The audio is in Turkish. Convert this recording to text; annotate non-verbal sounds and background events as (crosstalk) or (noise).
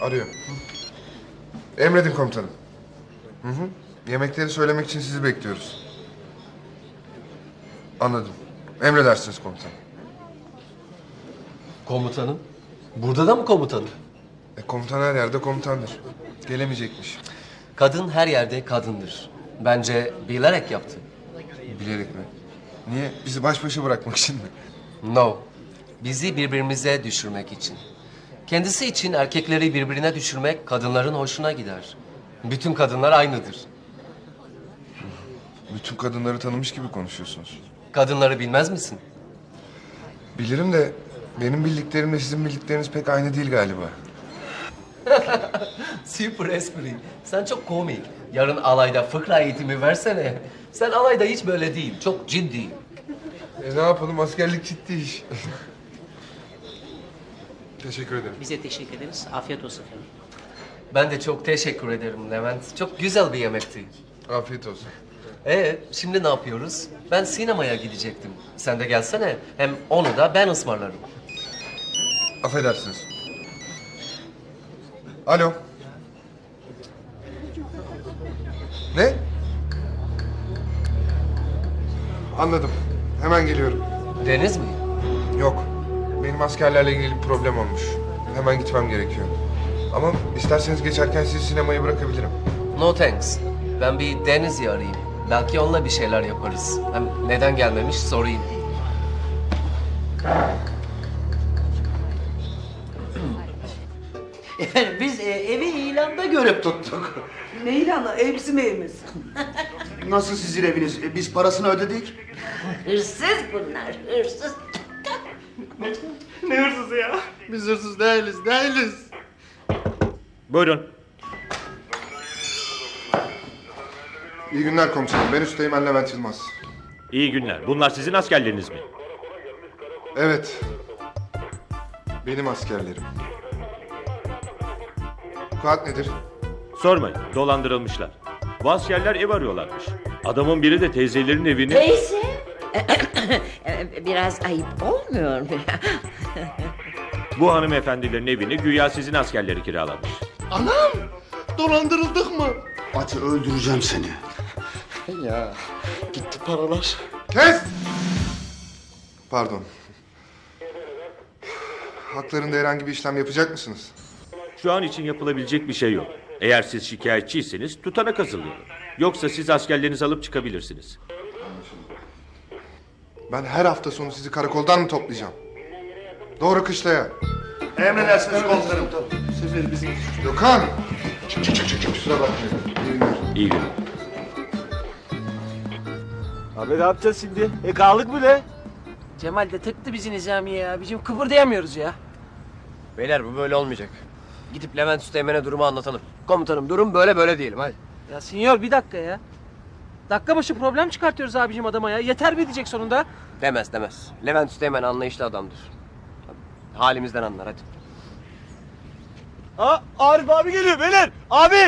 Arıyor. Emredin komutanım. Hı hı. Yemekleri söylemek için sizi bekliyoruz. Anladım. Emredersiniz komutanım. Komutanım. Burada da mı komutanım? E, komutan her yerde komutandır. Gelemeyecekmiş. Kadın her yerde kadındır. Bence bilerek yaptı. Bilerek mi? Niye? Bizi baş başa bırakmak için mi? No. Bizi birbirimize düşürmek için. Kendisi için erkekleri birbirine düşürmek kadınların hoşuna gider. Bütün kadınlar aynıdır. Bütün kadınları tanımış gibi konuşuyorsunuz. Kadınları bilmez misin? Bilirim de benim bildiklerimle sizin bildikleriniz pek aynı değil galiba. (laughs) Super espri. Sen çok komik. Yarın alayda fıkra eğitimi versene. Sen alayda hiç böyle değil. Çok ciddi. E ne yapalım askerlik ciddi iş. (laughs) Teşekkür ederim. Bize teşekkür ederiz. Afiyet olsun efendim. Ben de çok teşekkür ederim Levent. Çok güzel bir yemekti. Afiyet olsun. Ee, şimdi ne yapıyoruz? Ben sinemaya gidecektim. Sen de gelsene. Hem onu da ben ısmarlarım. Affedersiniz. Alo. Ne? Anladım. Hemen geliyorum. Deniz mi? Yok. Benim askerlerle ilgili bir problem olmuş. Hemen gitmem gerekiyor. Ama isterseniz geçerken sizi sinemaya bırakabilirim. No thanks. Ben bir Deniz'i arayayım. Belki onunla bir şeyler yaparız. Hem neden gelmemiş sorayım. (clears throat) Efendim biz e, evi ilanda görüp tuttuk. Ne ilanı? Ev bizim evimiz. (laughs) Nasıl sizin eviniz? E, Biz parasını ödedik. Hırsız bunlar, hırsız. Biz hırsız değiliz, değiliz. Buyurun. İyi günler komutanım. Ben Üsteğmen Levent Yılmaz. İyi günler. Bunlar sizin askerleriniz mi? Evet. Benim askerlerim. Bu kağıt nedir? Sormayın. Dolandırılmışlar. Bu askerler ev arıyorlarmış. Adamın biri de teyzelerin evini... Neyse. (coughs) Biraz ayıp olmuyor mu? (laughs) Bu hanımefendilerin evini güya sizin askerleri kiralamış. Anam! Dolandırıldık mı? Atı öldüreceğim seni. ya gitti paralar. Kes! Pardon. Haklarında herhangi bir işlem yapacak mısınız? Şu an için yapılabilecek bir şey yok. Eğer siz şikayetçiyseniz tutanak hazırlayın. Yoksa siz askerlerinizi alıp çıkabilirsiniz. Ben her hafta sonu sizi karakoldan mı toplayacağım? Doğru kışlaya. Emredersiniz komutanım. Sefer bizim Gökhan! Kusura bakmayın. İyi günler. İyi günler. Abi ne yapacağız şimdi? E kaldık mı ne? Cemal de tıktı bizi Nizamiye ya. Bizim kıpırdayamıyoruz ya. Beyler bu böyle olmayacak. Gidip Levent Üsteğmen'e durumu anlatalım. Komutanım durum böyle böyle diyelim hadi. Ya sinyor bir dakika ya. Dakika başı problem çıkartıyoruz abicim adama ya. Yeter mi diyecek sonunda? Demez demez. Levent Üsteğmen anlayışlı adamdır. Halimizden anlar hadi. Aa Arif abi geliyor beyler. Abi!